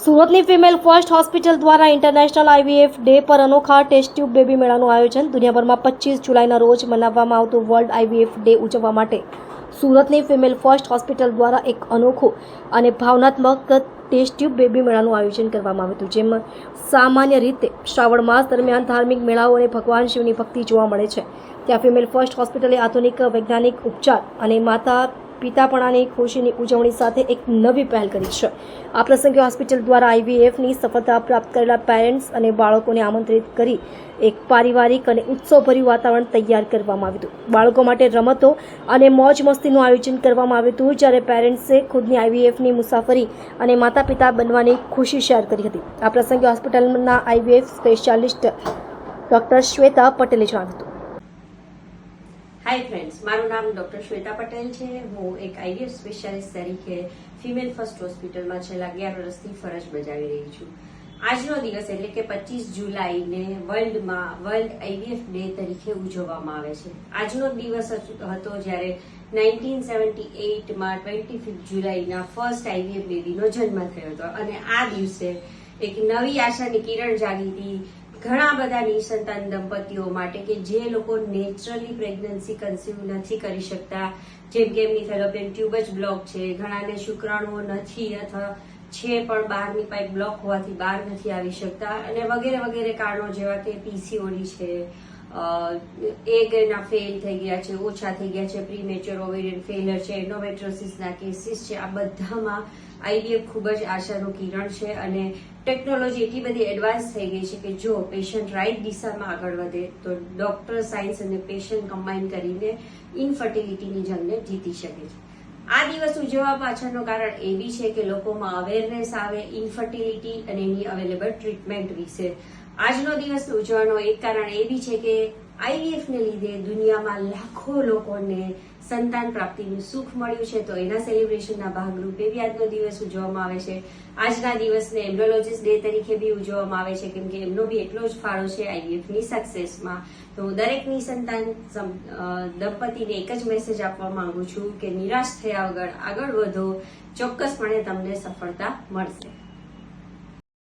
સુરતની female first hospital દ્વારા international IVF day પર અનોખા ટેસ્ટ ટ્યુબ બેબી મેળાનું આયોજન દુનિયાભરમાં પચીસ જુલાઈના રોજ મનાવવામાં આવતું વર્લ્ડ આઈવીએફ ડે ઉજવવા માટે. સુરતની ફિમેલ ફર્સ્ટ હોસ્પિટલ દ્વારા એક અનોખું અને ભાવનાત્મક ટેસ્ટ ટ્યુબ બેબી મેળાનું આયોજન કરવામાં આવ્યું હતું, જેમાં સામાન્ય રીતે શ્રાવણ માસ દરમિયાન ધાર્મિક મેળાઓ અને ભગવાન શિવની ભક્તિ જોવા મળે છે. ત્યાં ફિમેલ ફર્સ્ટ હોસ્પિટલે આધુનિક વૈજ્ઞાનિક ઉપચાર અને માતા પિતાપણાની ખુશીની ઉજવણી સાથે એક નવી પહેલ કરી છે. આ પ્રસંગે હોસ્પિટલ દ્વારા આઈવીએફની સફળતા પ્રાપ્ત કરેલા પેરેન્ટ્સ અને બાળકોને આમંત્રિત કરી એક પારિવારિક અને ઉત્સવભર્યું વાતાવરણ તૈયાર કરવામાં આવ્યું હતું. બાળકો માટે રમતો અને મોજ મસ્તીનું આયોજન કરવામાં આવ્યું હતું, જ્યારે પેરેન્ટ્સે ખુદની આઈવીએફની મુસાફરી અને માતા પિતા બનવાની ખુશી શેર કરી હતી. આ પ્રસંગે હોસ્પિટલના આઈવીએફ સ્પેશિયાલિસ્ટ ડૉક્ટર શ્વેતા પટેલે જણાવ્યું હતું. હાય ફ્રેન્ડ્સ મારું નામ ડોક્ટર શ્વેતા પટેલ છે. હું એક આઈવીએફ સ્પેશિયાલિસ્ટ તરીકે ફિમેલ ફર્સ્ટ હોસ્પિટલમાં છેલ્લા અગિયાર વર્ષથી ફરજ બજાવી રહી છું. આજનો દિવસ એટલે કે પચીસ જુલાઈને વર્લ્ડમાં, વર્લ્ડ આઈવીએફ ડે તરીકે ઉજવવામાં આવે છે. આજનો દિવસ હતો જ્યારે નાઇન્ટીન સેવન્ટી એઇટમાં ટ્વેન્ટી ફિફ્થ જુલાઈના ફર્સ્ટ આઈવીએફ બેબીનો જન્મ થયો હતો. અને આ દિવસે એક નવી આશાની કિરણ જાગી હતી ઘણા બધા નિસંતાન દંપતીઓ માટે કે જે લોકો નેચરલી પ્રેગ્નન્સી કન્સીવ નથી કરી શકતા, જેમ કે એમની ફેલોપિયન ટ્યુબ જ બ્લોક છે, ઘણાને શુક્રાણુઓ નથી અથવા છે પણ બહારની પાઇપ બ્લોક હોવાથી બહાર નથી આવી શકતા અને વગેરે વગેરે કારણો જેવા કે પીસીઓડી છે એગ એના ફેલ થઈ ગયા છે, ઓછા થઈ ગયા છે પ્રીમેચ્યોર ઓવેરિયન ફેલર છે એન્ડોમેટ્રોસિસના કેસીસ છે, આ બધામાં આઈવીએફ ખૂબ જ આશાનું કિરણ છે અને ટેકનોલોજી એટલી બધી એડવાન્સ થઈ ગઈ છે કે જો પેશન્ટ રાઈટ દિશામાં આગળ વધે, તો ડોક્ટર સાયન્સ અને પેશન્ટ કમ્બાઈન કરીને ઇનફર્ટિલિટીની જંગને જીતી શકે છે. આ દિવસ ઉજવવા પાછળનું કારણ એ બી છે કે લોકોમાં અવેરનેસ આવે ઇન્ફર્ટિલિટી અને એની અવેલેબલ ટ્રીટમેન્ટ વિશે. આજનો દિવસ ઉજવવાનો એક કારણ એ બી છે કે IVF ને લીધે દુનિયામાં લાખો લોકોને સંતાન પ્રાપ્તિનું સુખ મળ્યું છે. તો એના સેલિબ્રેશનના ભાગરૂપે બી આજનો દિવસ ઉજવવામાં આવે છે. આજના દિવસને એમ્બ્રોલોજીસ્ટ ડે તરીકે બી ઉજવવામાં આવે છે. કેમ કે એમનો બી એટલો જ ફાળો છે આઈવીએફની સક્સેસમાં તો હું દરેકની સંતાન દંપતીને એક જ મેસેજ આપવા માંગુ છું કે નિરાશ થયા વગર આગળ વધો. ચોક્કસપણે તમને સફળતા મળશે.